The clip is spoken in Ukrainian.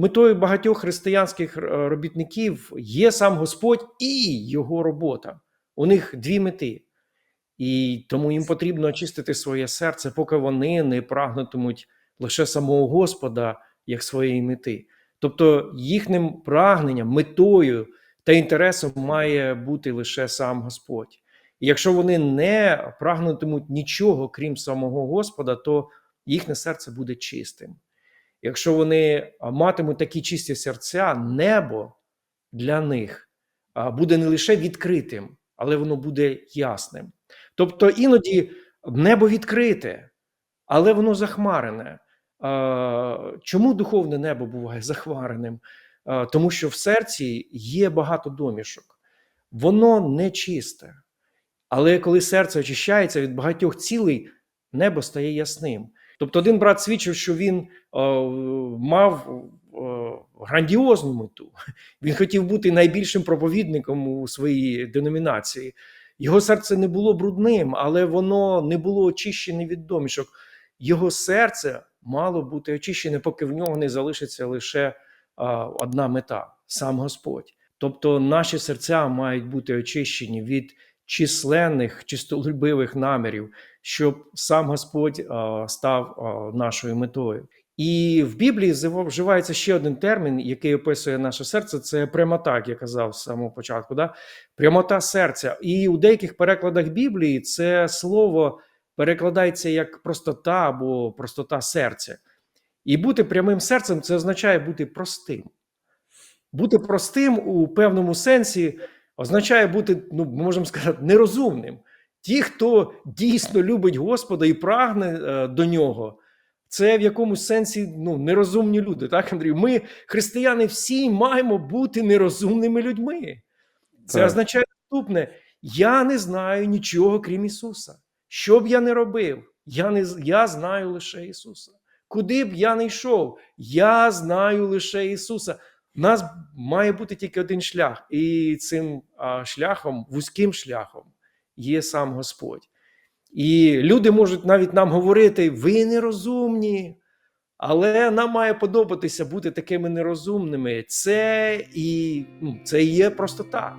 метою багатьох християнських е, робітників є сам Господь і його робота. У них дві мети. І тому їм потрібно очистити своє серце, поки вони не прагнутимуть лише самого Господа як своєї мети. Тобто їхнім прагненням, метою та інтересом має бути лише сам Господь. І якщо вони не прагнутимуть нічого, крім самого Господа, то їхнє серце буде чистим. Якщо вони матимуть такі чисті серця, небо для них буде не лише відкритим, але воно буде ясним. Тобто іноді небо відкрите, але воно захмарене. Чому духовне небо буває захмареним? Тому що в серці є багато домішок, воно не чисте. Але коли серце очищається від багатьох цілей, небо стає ясним. Тобто, один брат свідчив, що він е, мав е, грандіозну мету. Він хотів бути найбільшим проповідником у своїй деномінації. Його серце не було брудним, але воно не було очищене від домішок. Його серце мало бути очищене, поки в нього не залишиться лише е, одна мета сам Господь. Тобто, наші серця мають бути очищені від численних чистолюбивих намірів, щоб сам Господь а, став а, нашою метою. І в Біблії вживається ще один термін, який описує наше серце. Це прямота, як я казав з самого початку. Да? Прямота серця. І у деяких перекладах Біблії це слово перекладається як простота або простота серця. І бути прямим серцем це означає бути простим. Бути простим у певному сенсі означає бути, ну можемо сказати, нерозумним. Ті, хто дійсно любить Господа і прагне е, до нього, це в якомусь сенсі ну, нерозумні люди. Так, Андрій? Ми, християни, всі маємо бути нерозумними людьми. Це Так. означає наступне: я не знаю нічого крім Ісуса. Що б я не робив, я, не, я знаю лише Ісуса. Куди б я не йшов, я знаю лише Ісуса. У нас має бути тільки один шлях, і цим шляхом, вузьким шляхом, є сам Господь. І люди можуть навіть нам говорити: ви нерозумні, але нам має подобатися бути такими нерозумними. Це і ну, це і є простота.